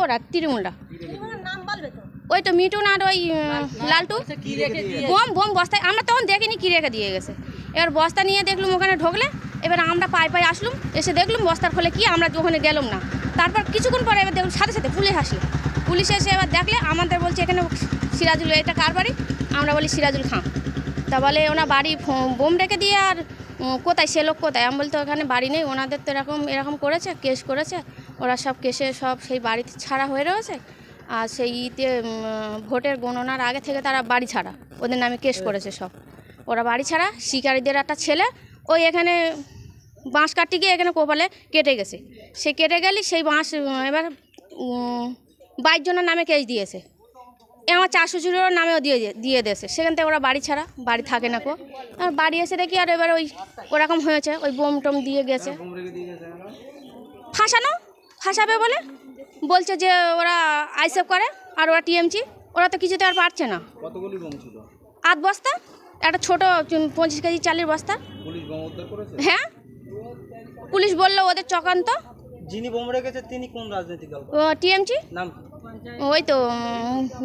ওরা তৃণমূলরা। ওই তো মিটুন আর ওই লালটু। বোম বোম বস্তায়। আমরা তখন দেখিনি কি রেখে দিয়ে গেছে। এবার বস্তা নিয়ে দেখলুম ওখানে ঢোকলে। এবার আমরা পায়ে পায়ে আসলুম। এসে দেখলুম বস্তার খোলে কি আমরা ওখানে গেলাম না। তারপর কিছুক্ষণ পরে এবার দেখলাম সাথে সাথে পুলিশ আসলো। পুলিশ এসে এবার দেখলে আমাদের বলছে এখানে সিরাজুল এটা কার বাড়ি? আমরা বলি সিরাজুল খান তা বলে ওনার বাড়ি বোম রেখে দিয়ে আর কোথায়? সে লোক কোথায়? আমি বলতে ওখানে বাড়ি নেই। ওনাদের তো এরকম এরকম করেছে কেস করেছে। ওরা সব কেসে সব সেই বাড়িতে ছাড়া হয়ে রয়েছে আর সেই ইতে ভোটের গণনার আগে থেকে তারা বাড়ি ছাড়া। ওদের নামে কেস করেছে সব। ওরা বাড়ি ছাড়া শিকারীদের একটা ছেলে ওই এখানে বাঁশ কাটতে গিয়ে এখানে কোপালে কেটে গেছে। সে কেটে গেলে সেই বাঁশ এবার বাইশ জনের নামে কেস দিয়েছে। এ আমার চার শ্বশুরেরও নামেও দিয়ে দিয়ে দিয়েছে। সেখান থেকে ওরা বাড়ি ছাড়া বাড়ি থাকে না কো। আর বাড়ি এসে দেখি আর এবার ওই ওরকম হয়েছে ওই বোম টোম দিয়ে গেছে। ফাঁসানো? ফাঁসাবে বলে? বলছে যে ওরা আইসেফ করে আর ওরা টিএমসি। ওরা তো কিছুতে আর পারছে না। আধ বস্তা? একটা ছোট পঁচিশ কেজি চালের বস্তা। হ্যাঁ। পুলিশ বলল ওদের চকান্ত যিনি বোম রেখেছে তিনি কোন রাজনৈতিক দল? টিএমসি? নাম? ওই তো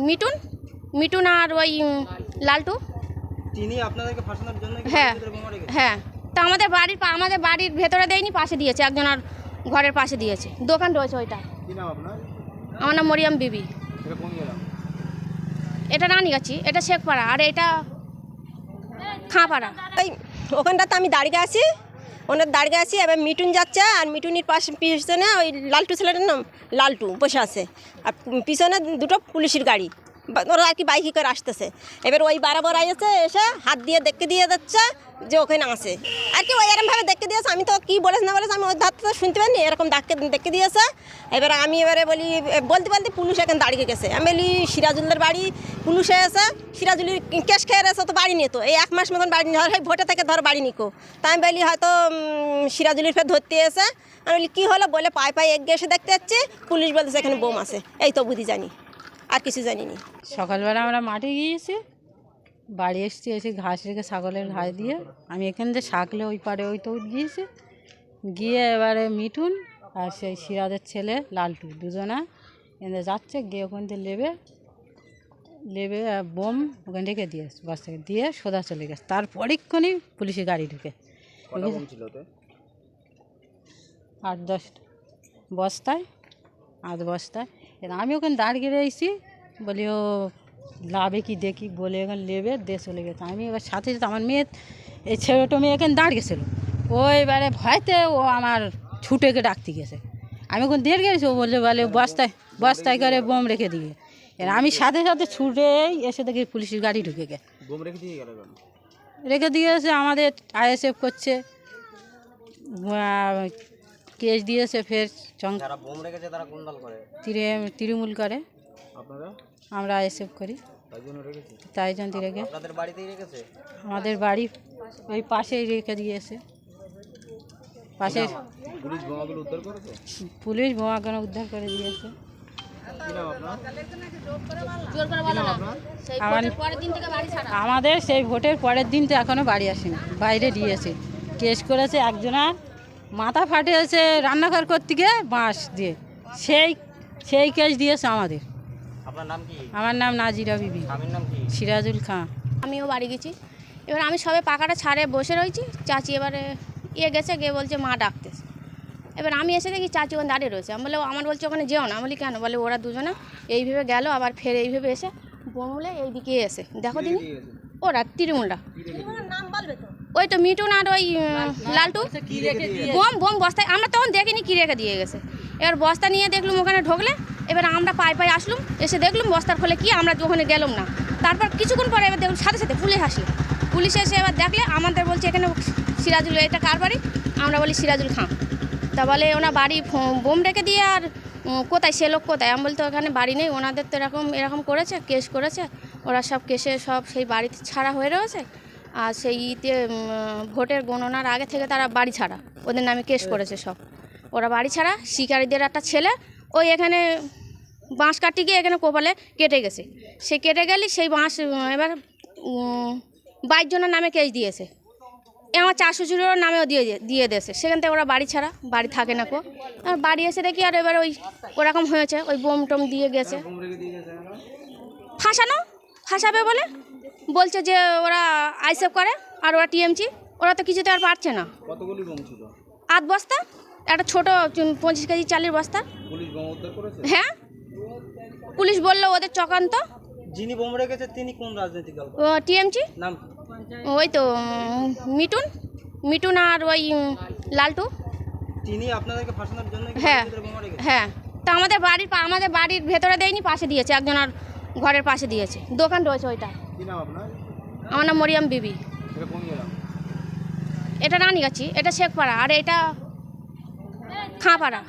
মিটুন মিটুন আর ওই লালটু। তিনি আপনাদেরকে ফাঁসানোর জন্য হ্যাঁ হ্যাঁ। তা আমাদের বাড়ির আমাদের বাড়ির ভেতরে দেয়নি পাশে দিয়েছে। একজন আর ঘরের পাশে দিয়েছে। দোকান রয়েছে ওইটা। কি নাম আপনার? আমার নাম মরিয়াম বিবি। এটা কোন জেলা? এটা রানীগাছি এটা শেখপাড়া আর এটা খাঁপাড়া। ওই ওখানটাতে আমি দাঁড়িয়ে আছি। ওনার দাঁড়িয়ে আছি এবার মিটুন যাচ্ছে আর মিটুনির পাশে পিছনে ওই লালটু ছেলেটার নাম লালটু বসে আছে। আর পিছনে দুটো পুলিশের গাড়ি। ওরা আর কি বাইকে করে আসতেছে। এবার ওই বারাবার আইছে এসে হাত দিয়ে দেখে দিয়ে যাচ্ছে যে ওখানে আছে আর কি ওই এরকমভাবে দেখে দিয়েছে, আমি তো কী বলেছ না বলেছে, আমি ওই ধার শুনতে পারিনি এরকম ডাকে দেখে দিয়েছে। এবার আমি এবারে বলি বলতে বলতে পুলিশ এখানে দাঁড়িয়ে গেছে। আমি বলি সিরাজুল্লার বাড়ি পুলিশ এসে সিরাজুলির ক্যাশ খেয়ে এসে তো বাড়ি নিত এই এক মাস মতন বাড়ি ধর, এই ভোটে থেকে ধর বাড়ি নিকো। তাই আমি বলি, হয়তো সিরাজুলির ফের ধরতে এসে, আমি বলি, কী হলো বলে, পায়ে পায়ে এগিয়ে এসে দেখতে যাচ্ছি, পুলিশ বলতেছে এখানে বোম আছে। এই তো বুঝি জানি। আর কিছু জানি নি সকালবেলা আমরা মাঠে গিয়েছি বাড়ি এসছি এসে ঘাস রেখে ছাগলের ঘাস দিয়ে আমি এখান থেকে শাকলে ওই পারে ওই তো গিয়েছি। গিয়ে এবারে মিঠুন আর সেই সিরাজের ছেলে লালটু দুজনা এখানে যাচ্ছে গিয়ে ওখান থেকে লেবে লেবে বোম ওখানে রেখে দিয়ে বাস থেকে দিয়ে সোজা চলে গেছে। তারপরেক্ষণই পুলিশের গাড়ি ঢুকে। আট দশটা। বস্তায় আধ বস্তায়। আমি ওখানে দাঁড়িয়ে রয়েছি বলি ও লাভে কি দেখি বলে ওখানে লেবে দিয়ে চলে গেছে আমি এবার সাথে সাথে আমার মেয়ে এই ছেলেটা মেয়ে এখানে দাঁড়িয়েছিল ও এবারে ভয়তে ও আমার ছুটেকে ডাকতে গেছে আমি ওখানে দিয়ে গেছি ও বললে বলে বস্তায় বস্তায় করে বোম রেখে দিয়ে এবার আমি সাথে সাথে ছুটেই এসে দেখি পুলিশের গাড়ি ঢুকে গেছে বোম রেখে দিয়ে গেল কেন রেখে দিয়েছে আমাদের আইএসএফ করছে কেস দিয়েছে ফের চং যারা বোম রেখেছে তারা কোন দল করে? তীরে তৃণমূল করে। আমরা আইএসএফ করি। তাই জন্য রেখে আপনাদের বাড়িতেই রেখেছে? আমাদের বাড়ি ওই পাশেই রেখে দিয়েছে। পাশে পুলিশ বোমাগুলো উদ্ধার বোমাখানা উদ্ধার করে দিয়েছে। আমাদের সেই ভোটের পরের দিন তো এখনও বাড়ি আসেনি। বাইরে দিয়েছে। কেস করেছে একজনার মাথা ফাটিয়েছে রান্নাঘর করতে গিয়ে বাঁশ দিয়ে। সেই সেই কেস দিয়েছে আমাদের। আপনার নাম কি? আমার নাম নাজিরা বিবি স্বামীর নাম কি? সিরাজুল খান আমিও বাড়ি গেছি। এবার আমি সবে পাকাটা ছাড়ে বসে রয়েছি। চাচি এবারে ইয়ে গেছে গিয়ে বলছে মা ডাকতেছে। এবার আমি এসে দেখি চাচি ওখানে দাঁড়িয়ে রয়েছে। আমি বলে আমার বলছে ওখানে যেও না। বলি কেন? বলে ওরা দুজনে এইভাবে গেল আবার ফের এইভাবে এসে বমুলে এইদিকে এসে। দেখো দিনি ওরা তৃণমূলরা ওই তো মিটুন আর ওই লালটু। বোম বোম বস্তায় আমরা তখন দেখিনি কি রেখে দিয়ে গেছে। এবার বস্তা নিয়ে দেখলুম ওখানে ঢোকলে এবার আমরা পায়ে পায়ে আসলুম এসে দেখলুম বস্তার খোলে কি আমরা ওখানে গেলাম না। তারপর কিছুক্ষণ পরে এবার দেখলাম সাথে সাথে পুলিশ আসলো। পুলিশ এসে এবার দেখলে আমাদের বলছে এখানে সিরাজুল এটা কার বাড়ি? আমরা বলি সিরাজুল খান তা বলে ওনার বাড়ি বোম রেখে দিয়ে আর কোথায় সে লোক কোথায়? আমি বলতে ওখানে বাড়ি নেই ওনাদের তো এরকম এরকম করেছে কেস করেছে। ওরা সব কেসে সব সেই বাড়িতে ছাড়া হয়ে রয়েছে। আর সেই ইতে ভোটের গণনার আগে থেকে তারা বাড়ি ছাড়া। ওদের নামে কেস করেছে সব। ওরা বাড়ি ছাড়া শিকারীদের একটা ছেলে ওই এখানে বাঁশ কাটতে গিয়ে এখানে কোপালে কেটে গেছে। সে কেটে গেলে সেই বাঁশ এবার উম, বাইশ জনের নামে কেস দিয়েছে। এ আমার চার শ্বশুরের নামেও দিয়ে দিয়ে দেছে সেখান থেকে ওরা বাড়ি ছাড়া বাড়ি থাকে না কো। আর বাড়ি এসে দেখি আর এবার ওই ওরকম হয়েছে ওই বোম টোম দিয়ে গেছে? ফাঁসানো? ফাঁসাবে বলে? বলছে যে ওরা আইসেফ করে আর ওরা টিএমসি। ওরা তো কিছুতে আর পারছে না। আধ বস্তা? একটা ছোটো পঁচিশ কেজি চালের বস্তা। হ্যাঁ। পুলিশ বলল ওদের চকান্ত যিনি বোম রেখেছে তিনি কোন রাজনৈতিক দল? টিএমসি? নাম? ওই তো মিটুন মিটুন আর ওই লালটু। তিনি আপনাদেরকে ফাঁসানোর জন্য হ্যাঁ হ্যাঁ। তা আমাদের বাড়ির আমাদের বাড়ির ভেতরে দেয়নি পাশে দিয়েছে। একজন আর ঘরের পাশে দিয়েছে। দোকান রয়েছে ওইটা। আমার নাম মরিয়াম বিবি। এটা রানীগাছি এটা শেখপাড়া আর এটা খাঁপাড়া।